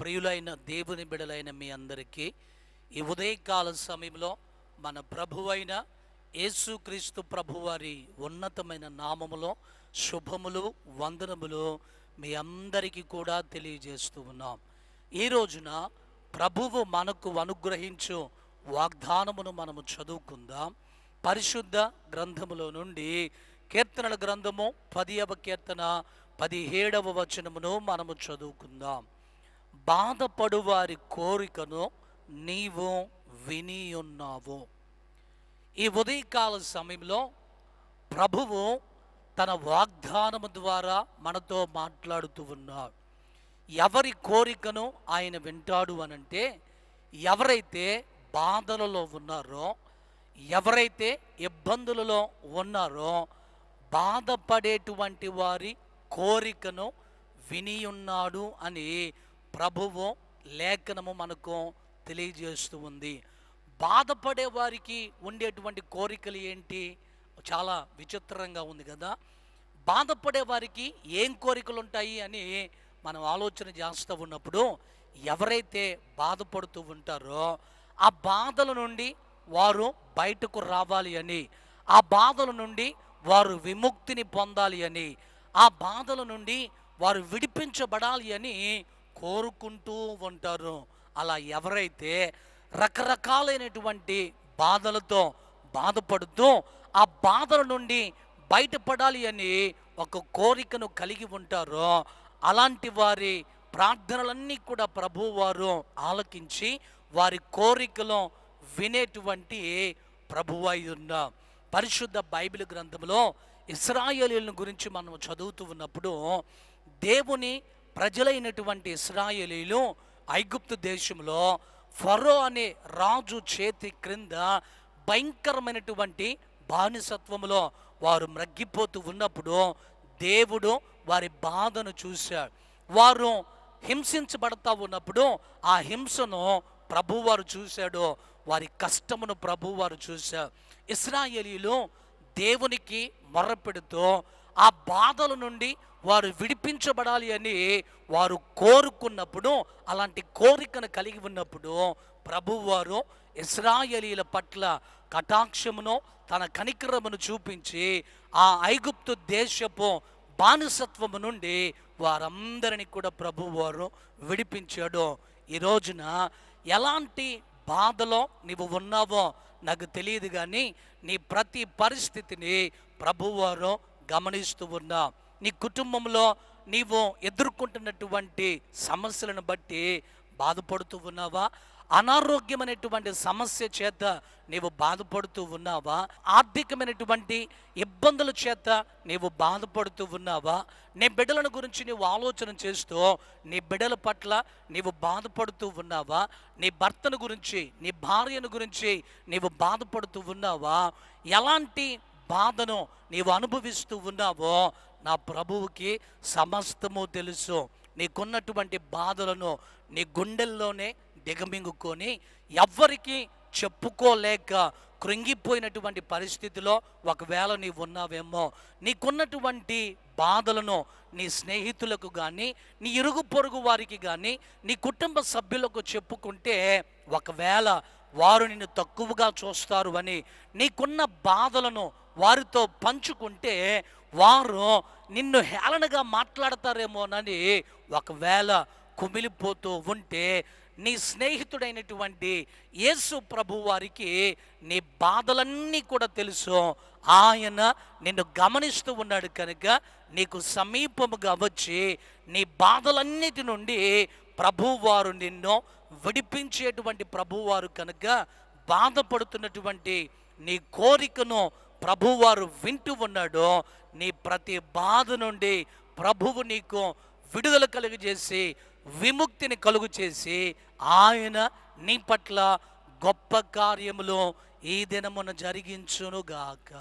ప్రియులైన దేవుని బిడలైన మీ అందరికీ ఈ ఉదయకాల సమయంలో మన ప్రభువైన యేసుక్రీస్తు ప్రభువారి ఉన్నతమైన నామములో శుభములు వందనములు మీ అందరికీ కూడా తెలియజేస్తూ ఉన్నాం. ఈ రోజున ప్రభువు మనకు అనుగ్రహించు వాగ్దానమును మనము చదువుకుందాం. పరిశుద్ధ గ్రంథములో నుండి కీర్తనల గ్రంథము పదియవ కీర్తన పదిహేడవ వచనమును మనము చదువుకుందాం. బాధపడు వారి కోరికను నీవు విని ఉన్నావు ఈ ఉదయకాల సమయంలో ప్రభువు తన వాగ్దానము ద్వారా మనతో మాట్లాడుతూ ఉన్నాడు. ఎవరి కోరికను ఆయన వింటాడు అనంటే ఎవరైతే బాధలలో ఉన్నారో ఎవరైతే ఇబ్బందులలో ఉన్నారో బాధపడేటువంటి వారి కోరికను విని ఉన్నాడు అని ప్రభువు లేఖనము మనకు తెలియజేస్తూ ఉంది. బాధపడే వారికి ఉండేటువంటి కోరికలు ఏంటి? చాలా విచిత్రంగా ఉంది కదా. బాధపడే వారికి ఏం కోరికలు ఉంటాయి అని మనం ఆలోచన చేస్తూ ఉన్నప్పుడు ఎవరైతే బాధపడుతూ ఉంటారో ఆ బాధల నుండి వారు బయటకు రావాలి అని ఆ బాధల నుండి వారు విముక్తిని పొందాలి అని ఆ బాధల నుండి వారు విడిపించబడాలి అని కోరుకుంటూ ఉంటారు. అలా ఎవరైతే రకరకాలైనటువంటి బాధలతో బాధపడుతూ ఆ బాధల నుండి బయటపడాలి అని ఒక కోరికను కలిగి ఉంటారో అలాంటి వారి ప్రార్థనలన్నీ కూడా ప్రభువారు ఆలకించి వారి కోరికలు వినేటువంటి ప్రభువై ఉన్న పరిశుద్ధ బైబిల్ గ్రంథంలో ఇస్రాయేలీలను గురించి మనం చదువుతూ ఉన్నప్పుడు దేవుని ప్రజలైనటువంటి ఇస్రాయేలీలు ఐగుప్తు దేశంలో ఫరో అనే రాజు చేతి క్రింద భయంకరమైనటువంటి బానిసత్వంలో వారు మ్రగ్గిపోతూ ఉన్నప్పుడు దేవుడు వారి బాధను చూశాడు. వారు హింసించబడతా ఉన్నప్పుడు ఆ హింసను ప్రభువారు చూశాడు. వారి కష్టమును ప్రభువారు చూశారు ఇస్రాయేలీలు దేవునికి మొర్రపెడుతూ ఆ బాధల నుండి వారు విడిపించబడాలి అని వారు కోరుకున్నప్పుడు అలాంటి కోరికను కలిగి ఉన్నప్పుడు ప్రభువారు ఇస్రాయలీల పట్ల కటాక్షమును తన కనికరమును చూపించి ఆ ఐగుప్తు దేశపు బానిసత్వము నుండి వారందరిని కూడా ప్రభువారు విడిపించాడు. ఈ రోజున ఎలాంటి బాధలో నీవు ఉన్నావో నాకు తెలియదు కానీ నీ ప్రతి పరిస్థితిని ప్రభువారు గమనిస్తూ ఉన్నా నీ కుటుంబంలో నీవు ఎదుర్కొంటున్నటువంటి సమస్యలను బట్టి బాధపడుతూ ఉన్నావా? అనారోగ్యమైనటువంటి సమస్య చేత నీవు బాధపడుతూ ఉన్నావా? ఆర్థికమైనటువంటి ఇబ్బందుల చేత నీవు బాధపడుతూ ఉన్నావా? నీ బిడ్డలను గురించి నీవు ఆలోచన చేస్తూ నీ బిడ్డల పట్ల నీవు బాధపడుతూ ఉన్నావా? నీ భర్తను గురించి నీ భార్యను గురించి నీవు బాధపడుతూ ఉన్నావా? ఎలాంటి బాధను నీవు అనుభవిస్తూ ఉన్నావో నా ప్రభువుకి సమస్తము తెలుసు. నీకున్నటువంటి బాధలను నీ గుండెల్లోనే దిగమింగుకొని ఎవ్వరికీ చెప్పుకోలేక కృంగిపోయినటువంటి పరిస్థితిలో ఒకవేళ నీవు ఉన్నావేమో నీకున్నటువంటి బాధలను నీ స్నేహితులకు కానీ నీ ఇరుగు పొరుగు వారికి కానీ నీ కుటుంబ సభ్యులకు చెప్పుకుంటే ఒకవేళ వారు నిన్ను తక్కువగా చూస్తారు అని నీకున్న బాధలను వారితో పంచుకుంటే వారు నిన్ను హేళనగా మాట్లాడతారేమోనని ఒకవేళ కుమిలిపోతూ ఉంటే నీ స్నేహితుడైనటువంటి యేసు ప్రభు వారికి నీ బాధలన్నీ కూడా తెలుసు. ఆయన నిన్ను గమనిస్తూ ఉన్నాడు కనుక నీకు సమీపముగా వచ్చి నీ బాధలన్నిటి నుండి ప్రభువారు నిన్ను విడిపించేటువంటి ప్రభువారు కనుక బాధపడుతున్నటువంటి నీ కోరికను ప్రభువారు వింటూ ఉన్నాడు నీ ప్రతి బాధ నుండి ప్రభువు నీకు విడుదల కలుగజేసి విముక్తిని కలుగు చేసి ఆయన నీ పట్ల గొప్ప కార్యములు ఈ దినమున జరిగించునుగాక.